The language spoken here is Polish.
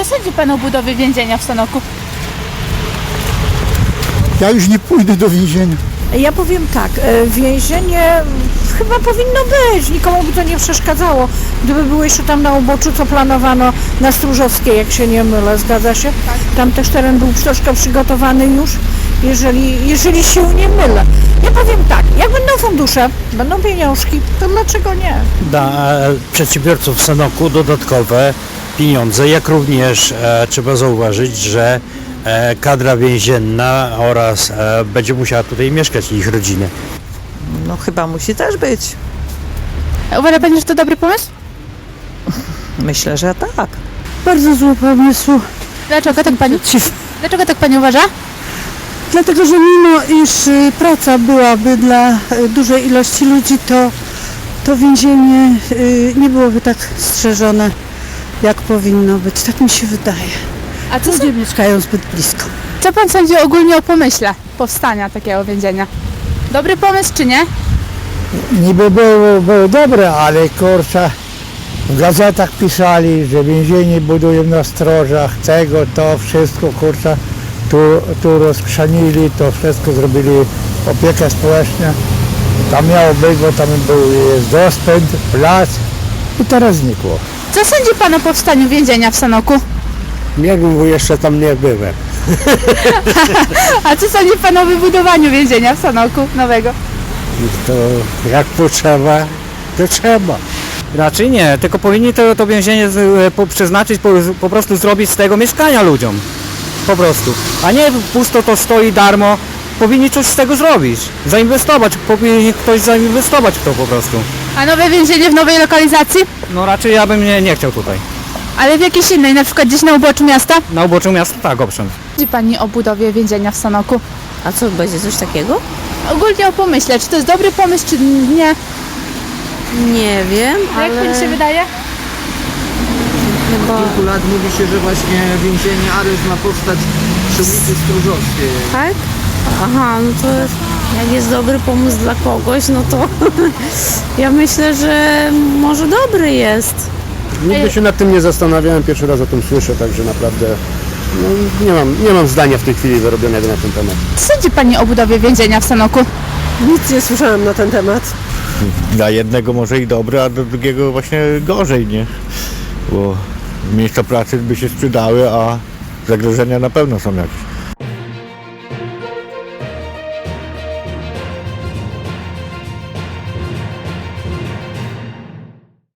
Co sądzi pan o budowie więzienia w Sanoku? Ja już nie pójdę do więzienia. Ja powiem tak, e, więzienie chyba powinno być, nikomu by to nie przeszkadzało. Gdyby było jeszcze tam na uboczu, co planowano na Stróżowskiej, jak się nie mylę, zgadza się? Tam też teren był troszkę przygotowany już, jeżeli, jeżeli się nie mylę. Ja powiem tak, jak będą fundusze, będą pieniążki, to dlaczego nie? dla e, przedsiębiorców Sanoku dodatkowe pieniądze, jak również e, trzeba zauważyć, że e, kadra więzienna oraz e, będzie musiała tutaj mieszkać ich rodziny. No chyba musi też być. Uważa pani, że to dobry pomysł? Myślę, że tak. Bardzo zły pomysł. Dlaczego tak pani? Dlaczego tak pani uważa? Dlatego, że mimo iż y, praca byłaby dla y, dużej ilości ludzi, to, to więzienie y, nie byłoby tak strzeżone, jak powinno być. Tak mi się wydaje. A co, Ludzie mieszkają zbyt blisko. co pan sądzi ogólnie o pomyśle powstania takiego więzienia? Dobry pomysł czy nie? Niby było, było dobre, ale kurczę, w gazetach pisali, że więzienie budują na strożach, tego, to wszystko, kurczę, tu, tu rozkrzanili, to wszystko zrobili opiekę społeczną. Tam miało być, bo tam był jest rozpęd, plac i teraz znikło. Co sądzi pan o powstaniu więzienia w Sanoku? Nie wiem, bo jeszcze tam nie byłem. A co sądzi pan o wybudowaniu więzienia w Sanoku nowego? To jak potrzeba, to trzeba. Raczej nie, tylko powinni to, to więzienie z- e, po, przeznaczyć, po, po prostu zrobić z tego mieszkania ludziom. Po prostu. A nie pusto to stoi darmo. Powinni coś z tego zrobić. Zainwestować. Powinien ktoś zainwestować w to po prostu. A nowe więzienie w nowej lokalizacji? No raczej ja bym nie, nie chciał tutaj. Ale w jakiejś innej, na przykład gdzieś na uboczu miasta? Na uboczu miasta tak, owszem. Sądzi pani o budowie więzienia w Sanoku? A co, będzie coś takiego? Ogólnie o pomyśle, czy to jest dobry pomysł, czy nie? Nie wiem, A jak pani się wydaje? chyba... kilku lat mówi się, że właśnie więzienie Aryż ma powstać przy ulicy Stróżowskiej. Tak? Aha, no to jak jest dobry pomysł dla kogoś, no to ja myślę, że może dobry jest. Nigdy się nad tym nie zastanawiałem, pierwszy raz o tym słyszę, także naprawdę no, nie, mam, nie mam zdania w tej chwili wyrobionego na ten temat. Co sądzi pani o budowie więzienia w Sanoku? Nic nie słyszałem na ten temat. Dla jednego może i dobre, a dla drugiego właśnie gorzej, nie? Bo miejsca pracy by się sprzedały, a zagrożenia na pewno są jakieś.